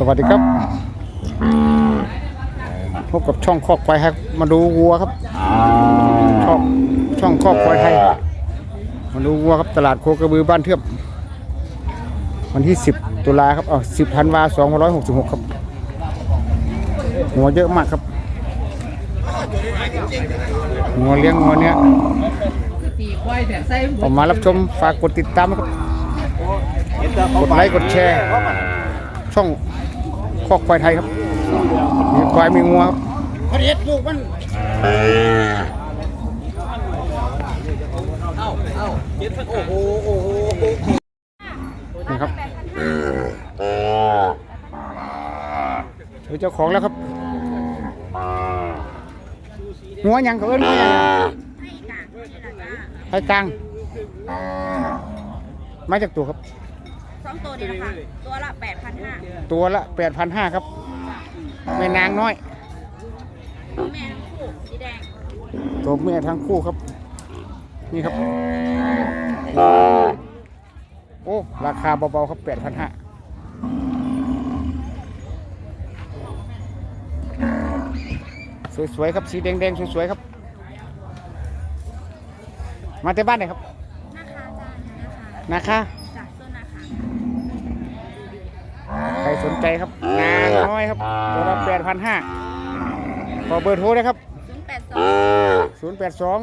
สวัสดีครับพบกับช่องคอกควายครับมาดูวัวครับช่องช่องคอกควายไทยมาดูวัวครับตลาดโคกระบือบ้านเทือบวันที่ 10 ตุลาครับเอ๋อ10ธันวา2566ครับ หัวเยอะมากครับ หัวเลี้ยงหัวเนี้ยตีควายแต่ใส่ผมมารับชมฝากกดติดตามนะครับ กดไลค์กดแชร์ ช่อง คอกควายไทยครับมีควายมีงัวครับพระเด็ดลูกมันนี่ครับเจอเจ้าของแล้วครับงัวหยังเขาเอิ้นงัวหยังไทยกลางมาจากตัวครับส องตัวนี่นะคะ ตัวละแปดพันห้าตัวละแปดพันห้าครับ แม่นางน้อย แม่ทั้งคู่สีแดงตัวเมียทั้งคู่ครับ นี่ครับ โอ้ ราคาเบาๆครับแปดพันห้าสวยๆครับ สีแดงๆสวยๆครับ มาแต่บ้านไหนครับ นะคะจ้านะคะนาคา จากต้นนะคะ ใค รสนใจครับนางน้อยครับตัวละแปดพันห้าขอเบอร์โทรนะครับศูนย์แปดสอง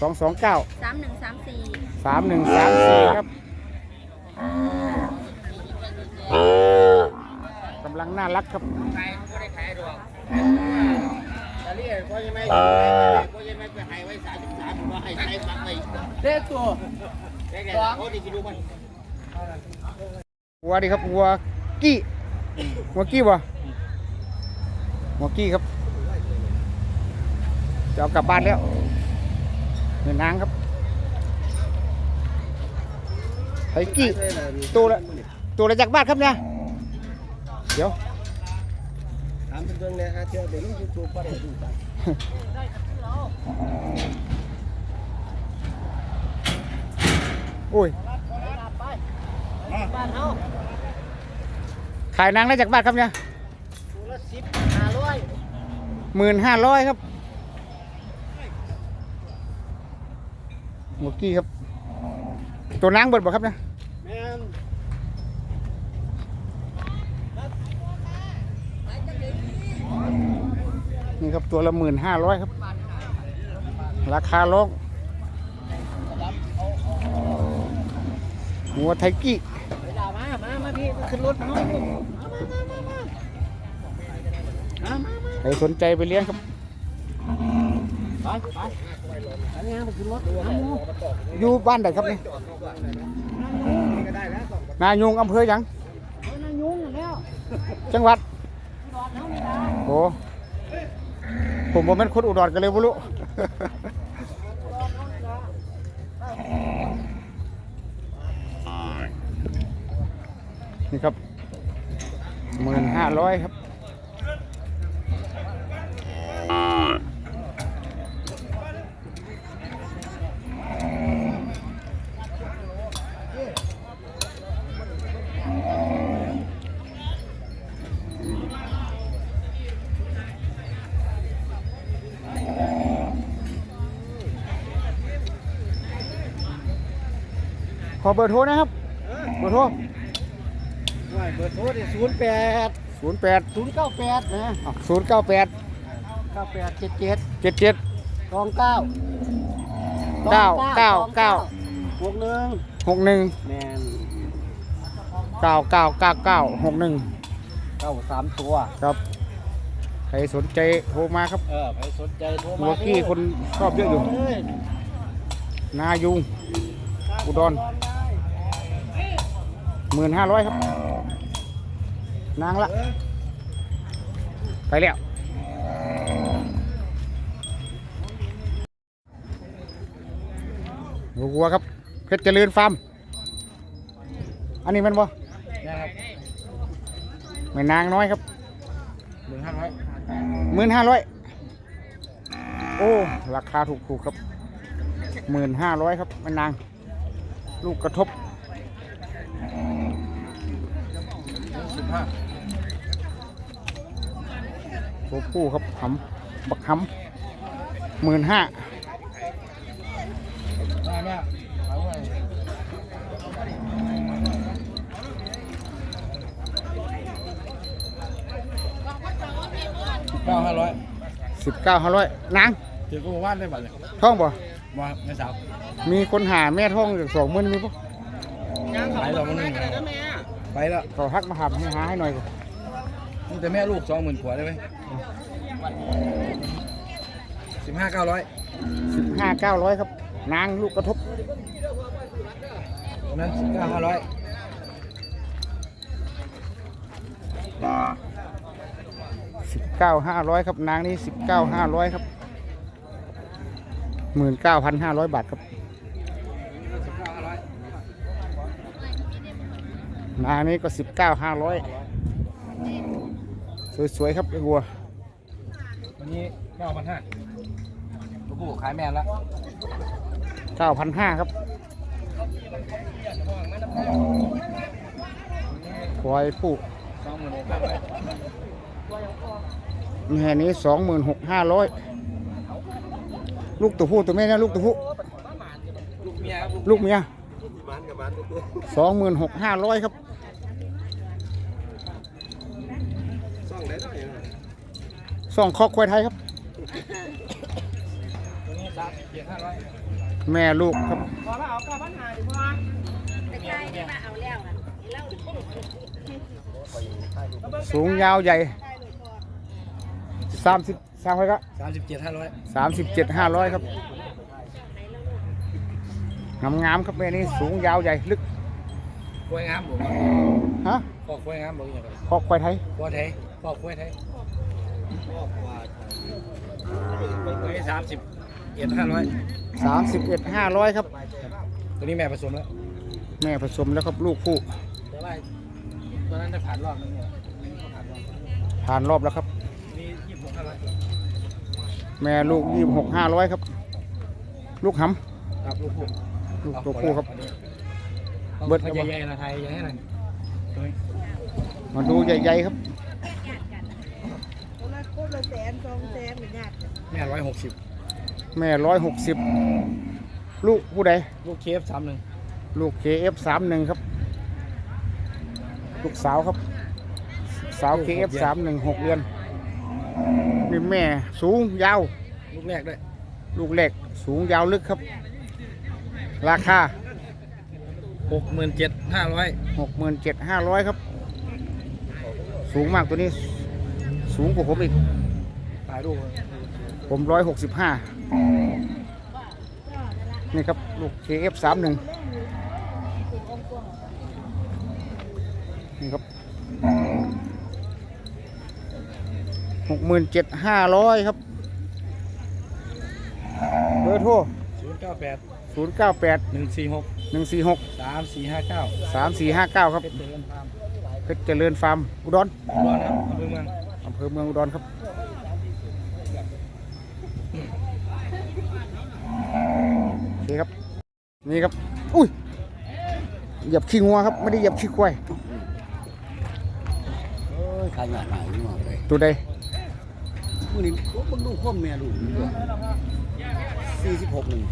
0 8 2สองสองเก้า2 2 9สามหนึ่งสามสี่3 1 3 4ครับกำลังน่ารักครับเด็กตัววัวดีครับวัว กี้วัวกี้บ่วัวกี้ครับ จะเอากลับบ้านแล้วเงินนางครับไอ้กี้ตัวละตัวละจากบ้านครับเนี่ยเดี๋ยวถามเป็นเรื่องเลยฮะเชื่อเดี๋ยวลูกยูทูบก็ได้ดูกันโอ้ยบ้านเฮา ขายนางได้จากบ้านครับเนี่ยตัวละสิบห้าร้อยหมื่นห้าร้อยครับวัวกี้ครับ ตัวนางเบิดบ่ครับเนี่ยแม่นนี่ครับตัวละหมื่นห้าร้อยครับ ราคาลงหัวไทกี้ ขึ้นรถมาเฮาลูกมามามามามามาใครสนใจไปเลี้ยงครับ ไปไปอันนี้มาขึ้นรถน้ำมูอยู่บ้านไหนครับนี่นายุงอำเภอหยังเอานั่งยุงอย่างแล้วจังหวัดรอดเฮานี่ล่ะโอ้ผมบ่แม่นคนอุดรกันเลยบ่รู้ นี่ครับหมื่นห้าร้อยครับขอเบอร์โทรนะครับ เบอร์โทร เบอร์โทรนี่ศูนย์แปดศูนย์แปดศูนย์เก้าแปดนะศูนย์เก้าแปดเก้าแปดเจ็ดเจ็ดเจ็ดเจ็ดสองเก้าเก้าเก้าเก้าหกหนึ่งหกหนึ่งแมนเก้าเก้าเก้าเก้าหกหนึ่งเก้าสามตัวครับ ใครสนใจโทรมาครับเออใครสนใจโทรเมื่มาอกี้คนชอบเยอะอยู่เอ้ยนายุงอุดรหมื่นห้าร้อยครับ นางละไปแล้ววัวครับเพชรเจริญฟาร์มอันนี้แมันบ่นะครับแม่นางน้อยครับหนึ่งห้าร้อยหมื่นห้าร้อยโอ้ราคาถูกถูกๆครับหมื่นห้าร้อยครับแม่นาง ลูกกระทบสิบห้า ตัวผู้ครับหำบักหำหมื่นห้าได้ไหมเอาไว้เก้าห้าร้อยสิบเก้าห้าร้อยนางเดี๋ยวกูมาว่านได้บัตรเลยท้องบ่มาไม่สาวมีคนหาแม่ท้องจากสองหมื่นมีปะไปแล้วมันนึงไปแล้วเขาทักมาหาให้หาให้หน่อยก่อนนี่แต่แม่ลูกสองหมื่นขวดได้ไหม สิบห้าเก้าร้อยสิบห้าเก้าร้อยครับ นางลูกกระทบตรงนั้นสิบเก้าห้าร้อยสิบเก้าห้าร้อยครับ นางนี้สิบเก้าห้าร้อยครับหมื่นเก้าพันห้าร้อยบาทครับสิบเก้าห้าร้อยนางนี้ก็สิบเก้าห้าร้อยสวยๆครับไอ้วัววั นนี้เก้าพันห้าลูกผู้ขายแม่ละเก้าพันห้าครับควายผู้สองหมื่นหกพันร้อยแม่นี้สองหมื่นหกห้าร้อยลูกตัวผู้ตัวแม่นะลูกตัวผู้ลูกเมียครับลูกลูกเมียสองหมื่นหกห้าร้อยครับ สองคอกควายไทยครับ ตัวนี้สามสิบเจ็ดห้าร้อยแม่ลูกครับพอแล้วเอาเก้าพันห้าดีกว่าแต่ใกล้ได้มาเอาแล้วนะแล้วสูงยาวใหญ่สามสิบสามไปครับสามสิบเจ็ดห้าร้อยสามสิบเจ็ดห้าร้อยครับงามงามๆครับแม่นี้สูงยาวใหญ่ลึกกล้วยงามบอกฮะพ่อกล้วยงามบอกอย่างไรคอกควายไทยพ่อไทยพ่อกล้วยไทย ตัวนี้สามสิบเอ็ดห้าร้อยสามสิบเอ็ดห้าร้อยครับ ตัวนี้แม่ผสมแล้ว แม่ผสมแล้วครับลูกผู้แต่ว่าตัวนั้นจะผ่านรอบนึงเนี่ยผ่านรอบผ่านรอบแล้วครับนี่ยี่สิบหกห้าร้อยแม่ลูกยี่หกห้าร้อยครับ ลูกหครับลูกผู้ำลูกตัวผู้ครับ เบิเบิดดครับใหญ่ๆนะไทยใหญ่ให้หน่อยตัวนี้มาดูใหญ่ๆครับ คนละคนละแสนสองแสนหรือญาติแม่ร้อยหกสิบแม่ร้อยหกสิบลูกผู้ใดลูกเคฟสามหนึ่งลูก KF สามหนึ่งครับ ลูกสาวครับ สาว KF สามหนึ่งหกเดือนนี่แม่สูงยาว ลูกแรกด้วยลูกเล็กสูงยาวลึกครับ ราคาหกหมื่นเจ็ดห้าร้อยหกหมื่นเจ็ดห้าร้อยครับ สูงมากตัวนี้ สูงกว่าผมอีกถ่ายรูปผมร้อยหกสิบห้านี่ครับ ลูก KF สามหนึ่งนี่ครับหกหมื่นเจ็ดห้าร้อยครับ เบอร์โทรศูนย์เก้าแปดศูนย์เก้าแปดหนึ่งสี่หกหนึ่งสี่หกสามสี่ห้าเก้าสามสี่ห้าเก้าครับเป็นเตือนฟาร์มเพชรเจริญฟาร์มอุดรร้อนครับอำเภอเมือง อำเภอเมืองอุดรครับโอเคครับนี่ครับ อุ้ยเหยียบขี้งัวครับ ไม่ได้เหยียบขี้ควายเอ้ยขายหยาดหายนี่มาเลยตัวใดมื่อนี้ก็เบิ่งดูข้อมแม่ลูกสี่สิบหกหนึ่ง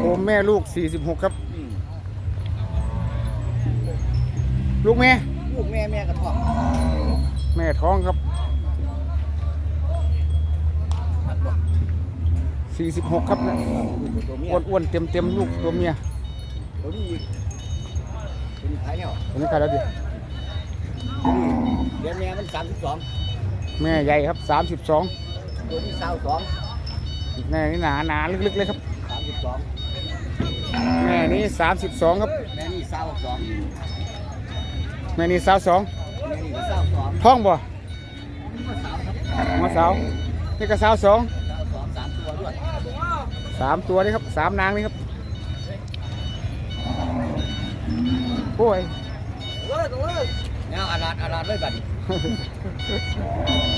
โอมแม่ลูก46ครับ ลูกแม่ ลูกแม่แม่กระท่อมแม่ท้องครับ หัดบ่ 46ครับนะลูกตัวเมียอ้วนๆเต็มๆลูกตัวเมียตัวนี้อีกตัวนี้ขายแล้วตัวนี้ใครแล้วดิตัวนี้เดี๋ยวแม่มันสามสิบสองแม่ใหญ่ครับ32ตัวนี้สาวสองแม่นี่หนาหนาๆลึกๆเลยครับสามสิบสองแม่นี้32ครับแม่นี่สาวสองแม่นี้สาวสองแม่นี่ก็สาวสองท้องบ่ก็สาวครับมาสาวนี่ก็สาวสอง สามตัวนี่ครับสามนางนี่ครับโอ้ยแนวอาลาดอาลาดเลยบัดนี้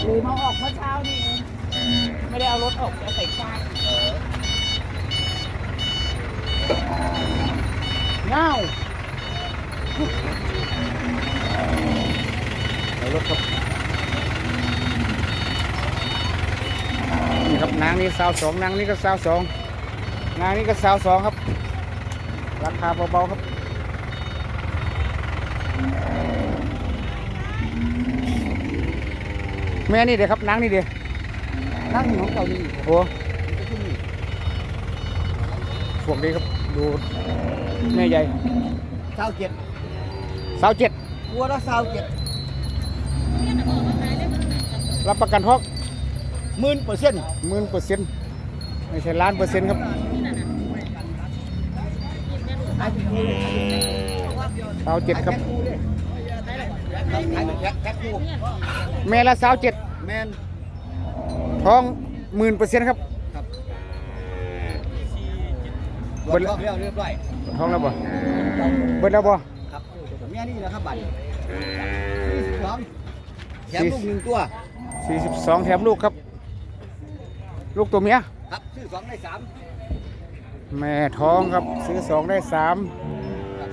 ลืมเอาออกเมื่อเช้านี่เองไม่ได้เอารถออกจะใส่ฟางเออเงาเอารถครับนางนี้สาวสองนางนี้ก็สาวสอง นางนี้ก็สาวสองครับ ราคาเบาๆครับแม่นี่เดี๋ยวครับนางนี่เดี๋ยวนั่งของเก่านี่โอ้พวกนี้ครับดูแม่ใหญ่เศร้าเจ็ดสาวเจ็ดวัวละเศร้าเจ็ดรับประกันท้องหมื่นเปอร์เซ็นต์หมื่นเปอร์เซ็นต์ไม่ใช่ล้านเปอร์เซ็นต์ครับ สาวเจ็ดครับขายเป็นแพ็คแพ็คคู่แม่ละสาวเจ็ดแมนท้องหมื่นเปอร์เซ็นต์ครับครับรเบิถดล็อกแล้วเรียบร้อยท้องแล้วบ่เบิดแล้วบ่ครับเมียนี่นะครับบัตรสี่สิบสองแถมลูกหนึ่งตัวสี่สิบสองแถมลูกครับ ลูกตัวเมียครับซื้อสองได้สาม แม่ท้องครับซื้อสองได้สาม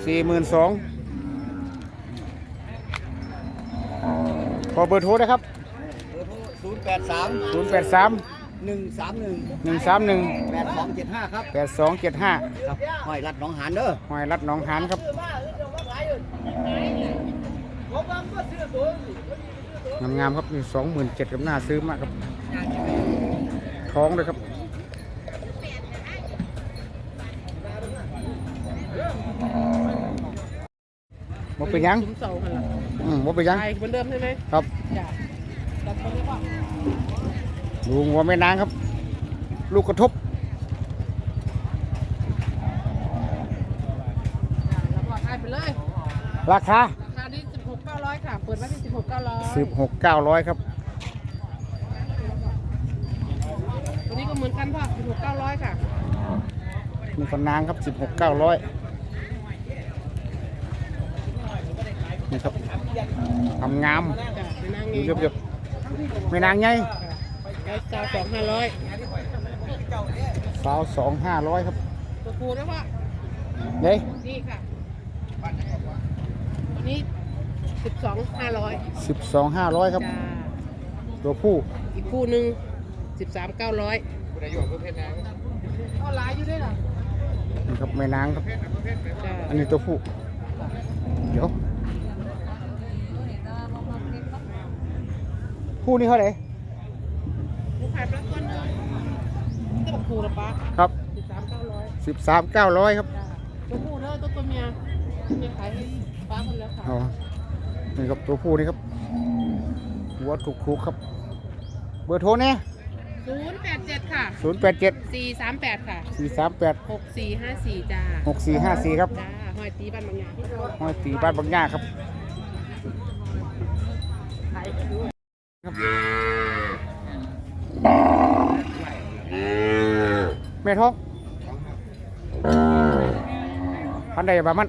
สี่หมื่นสองขอเบอร์โทรนะครับเบอร์โทรศูนย์แปดสามศูนย์แปดสามหนึ่งสามหนึ่งหนึ่งสามหนึ่งแปดสองเจ็ดห้าครับแปดสองเจ็ดห้าครับห้อยรัดหน้องหานเด้อหอยรัดหนองหานครับงามๆครับนี่สองหมื่นเจ็ดกับหน้าซื้อมากครับ ท้องเลยครับ เป็นยังอืมว่าเป็นยังเหมืนเดิมใช่ไหมครับจ้ะตัลุงว่าแม่นางครับ ลูกกระทบราคา ราคาที่สิบหกเก้าร้อยค่ะ เปิดมาที่สิบหกเก้าร้อยสิบหกเก้าร้อยครับ วันนี้ก็เหมือนกันพ่อสิบหกเก้าร้อยค่ะ มีคนนางครับสิบหกเก้าร้อย ทำงามจ้ะไปนั่งเอดูงเยบๆไม่นางไงแล้วจาสองห้าร้อยสาวสองห้าร้อยครับตัวครูนะพ่อเด้นี่ค่ะตัวนี้สิบสองห้าร้อยสิบสองห้าร้อยครับ ตัวผู้ อีกคู่หนึ่งสิบสามเก้าร้อยก็หลายอยู่ด้วยล่ะนี่ครับแม่นางครับ อันนี้ตัวผู้ เดี๋ยว ผู้นี้เท่าไหร่ลูกขายปลาก้อนหนึงนี่ก็บอกครูละปะครับสิบสามเก้าร้อยสิบสามเก้าร้อยครับจ้าตัวผู้เด้อตัวตัวเมียเมียขายให้ป้าคนแล้วค่ะอ๋อนี่ครับตัวผู้นี่ครับหัวถูกถูกๆครับ เบอร์โทรเนี่ยศูนย์แปดเจ็ดค่ะศูนย์แปดเจ็ดสี่สามแปดค่ะสี่สามแปดหกสี่ห้าสี่จ้าหกสี่ห้าสี่ครับจ้าหอยตีบ้านบางอย่างห้อยตีบ้านบางหญ้าครับขาย แม่ท้องพันใดประมาณ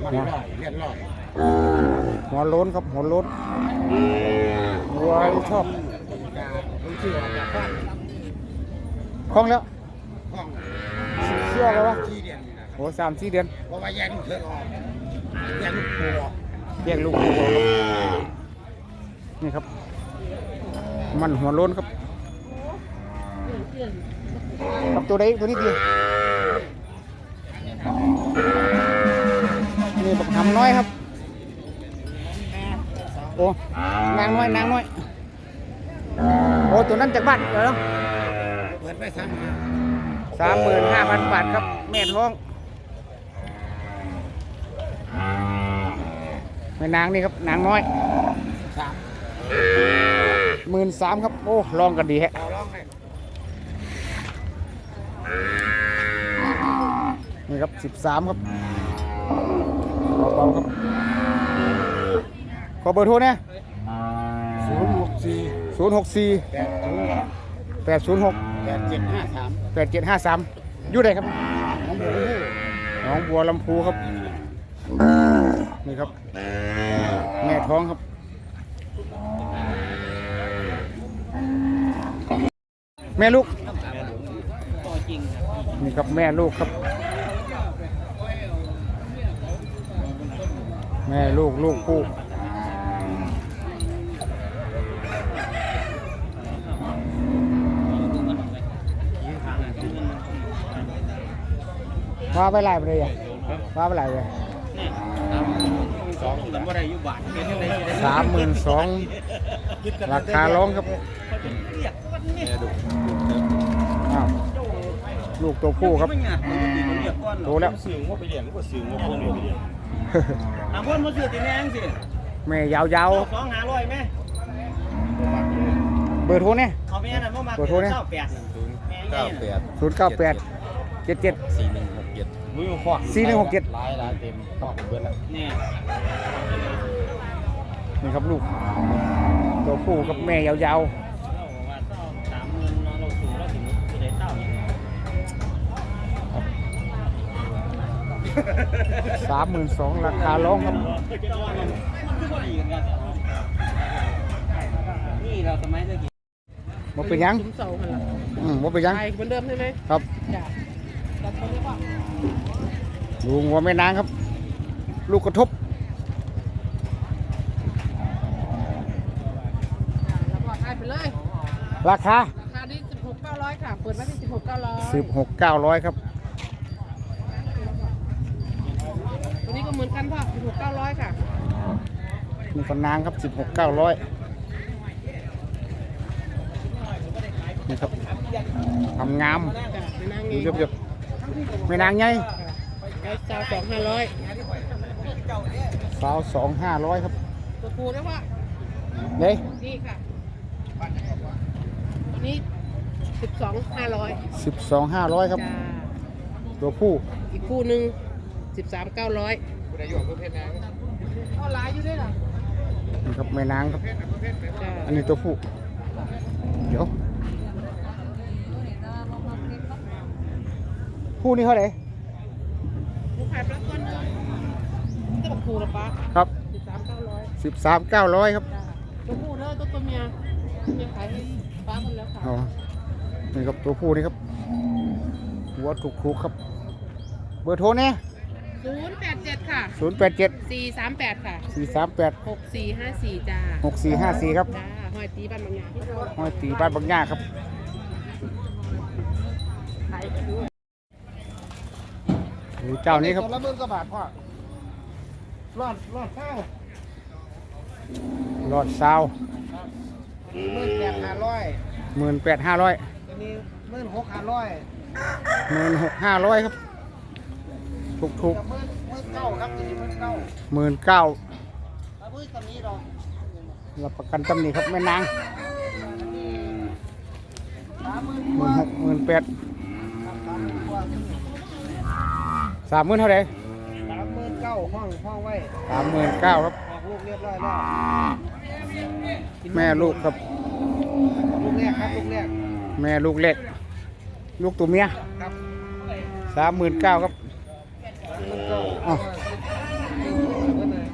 หัวหัวโล้นครับหัวโล้นหัวชอบคล้องแล้วเชื่อแล้ววะโอ้สามสี่เดือนเพราะว่าแยกลูกเธอออกแยกลูกผัว เรียกลูกหัวครับนี่ครับ มันหัวโล้นครับกับตัวใดตัวนี้ดีนี่บักทำน้อยครับ โอ้นางน้อยนางน้อย โอ้ตัวนั้นจากบ้านเหรอเปิดไปสามสามหมื่นห้าพันบาทครับ แม่ท้อง แม่นางนี่ครับนางน้อยสามหมื่นสามครับ โอ้ลองกันดีฮะต่อรองให้นี่ครับสิบสามครับเบาๆครับ ขอเบอร์โทรเนี่ยศูนย์หกสี่ศูนย์หกสี่แปดศูนย์แปดศูนย์หกแปดเจ็ดห้าสามแปดเจ็ดห้าสามอยู่ไหนครับ น้องบัวลำพูหนองบัวลำพูครับ นี่ครับแม่ท้องครับแม่ลูก นี่ครับแม่ลูกครับ แม่ลูกลูกคู่พาไปไหนไปเลยอะพาไปไหนเลย องแต่ว่าได้อยู่บาทเป็นยังไงสามหมื่นสองราคาร้องครับอ้าวลูกตัวผู้ครับไม่งานมันตีมันเรียกก้อนโตแล้วสื่อว่าไปเรียนก็สื่อว่าพวกเรียนไปเรียนถามคนมาสื่อตีแมงสิแม่ยาวสองหาร้อยไหมๆเบอร์โทรเนี่ยเอาแม่น่ะมามาขอโทษนะเก้าแปดเก้าแปดศูนย์เก้าแปดเจ็ดเจ็ดสี่หนึ่ง หกเจ็ดมุ้ยฟอกสี่หนึ่งหกเจ็ดลายลายเต็มฟอกเบิร์ดแล้วนี่นี่ครับลูก ตัวผู้กับแม่ยาวเราบอกว่าต้องสามหมื่นเนาะเราสูงเราถึงจะได้เต้าอย่างนี้ๆสามหมื่นสองราคาร้องครับนี่เราสมัยเมื่อกี้ว่าเป็นหยังซุ้มเสาหันหลังอืมว่าเป็นหยัง ไปเหมือนเดิมใช่ไหมครับ จ้ะตั ดเขาเรียกว่าดูหัวแม่นางครับ ลูกกระทบจ้ะแล้วก็ให้ไปเลยราคา ราคานี้สิบหกเก้าร้อยค่ะ เปิดไว้ที่สิบหกเก้าร้อยสิบหกเก้าร้อยครับ ตัวนี้ก็เหมือนกันพ่อสิบหกเก้าร้อยค่ะนี่ก็นางครับสิบหกเก้าร้อยนี่ครับทำงามจ้ะในนางดูเองเรียบๆ แม่นางไงแล้วสาวสองห้าร้อยสาวสองห้าร้อยครับตัวปูได้ว่าเด้ยนี่ค่ะตัวนี้สิบสองห้าร้อยสิบสองห้าร้อยครับจ้าตัวผู้อีกคู่หนึ่งสิบสามเก้าร้อยเอาหลายอยู่ด้วยเหรอนี่ครับแม่นางครับจ้าอันนี้ตัวผู้เดี๋ยว ผู้นี้เท่าไหร่ลูกขายปลาก้อนหนึงจะบอกครูละปะครับสิบสามเก้าร้อยสิบสามเก้าร้อยครับจ้าตัวผู้เลยตัวตัวเมียเมียขายให้ป้าคนแล้วค่ะอ๋อนี่ครับตัวผู้นี่ครับ หัวถูกถูกๆครับ เบอร์โทรเนี่ยศูนย์แปดเจ็ดค่ะศูนย์แปดเจ็ดสี่สามแปดค่ะสี่สามแปดหกสี่ห้าสี่จ้าหกสี่ห้าสี่ครับจ้าหอยตีบ้านบางอย่างที่เราห้อยตีบ้านบางหญ้าครับขายดู เจ้านี้ครับตัวละหมื่นกว่าบาทพ่อรอดรอดข้าวรอดซาวหมื่นแปดห้าร้อยหมื่นแปดห้าร้อยตัวนี้หมื่นหกห้าร้อยหมื่นหกห้าร้อยครับ ถูกถูกกับหมื่นหมื่นเก้าครับตัวนี้หมื่นเก้าหมื่นเก้าเอามือตัวนี้ดอกรับประกันตำหนิครับแม่นางสามหมื่นหมื่นหกหมื่นแปด สามหมื่นกว่าสามหมื่นเท่าไหร่สามหมื่นเก้าห้องห้องไว้สามหมื่นเก้าครับ ออกลูกเรียบร้อยแล้วแม่ลูกครับ ลูกแรกครับลูกแรกแม่ลูกเล็ก ลูกตัวเมียครับสามหมื่นเก้าครับหมื่นเก้าอ้าว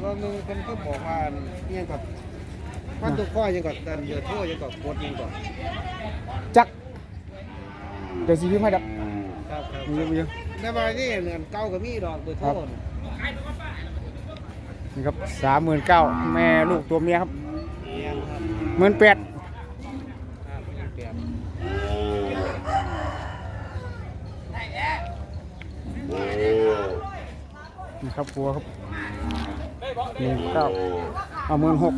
ว่ามึงเป็นก็บอกว่าเนี่ยงกับมันตัวข้อยังกับดันเดือดโทษยังกับกดยังกับจัก เดี๋ยวสิพี่ไม่ดับครับครับ มีเยอะมีเยอะ ในบางที่เงินเก้ากับมีดอกเดือดโทษนี่ครับสามหมื่นเก้าแม่ลูกตัวเมียครับเนี่ยครับหมื่นแปดครับเปรียบนี่ครับปัวครับหมื่นเก้าเอาหมื่นหก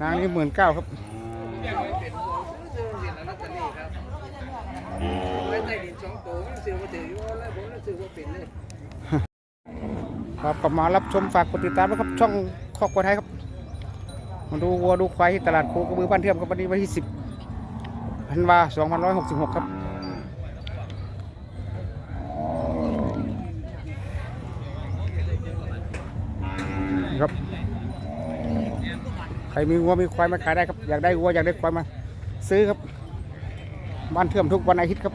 นางนี่หมื่นเก้าครับไม่ได้ดินสองตัวมันซื้อมาถืออยู่แล้วผม ซื้อมาเป็นเลยครับกลับมารับชมฝากกดติดตามนะครับ ช่องครอบครัวไทยครับมาดูวัวดูควายที่ตลาดโคกระบือบ้านเทียมครับวันนี้วันที่สิบธันวาสองพันร้อยหกสิบหกครับครับ ใครมีวัวมีควายมาขายได้ครับ อยากได้วัวอยากได้ควายมา ซื้อครับ บ้านเทื่อมทุกวันอาทิตย์ครับ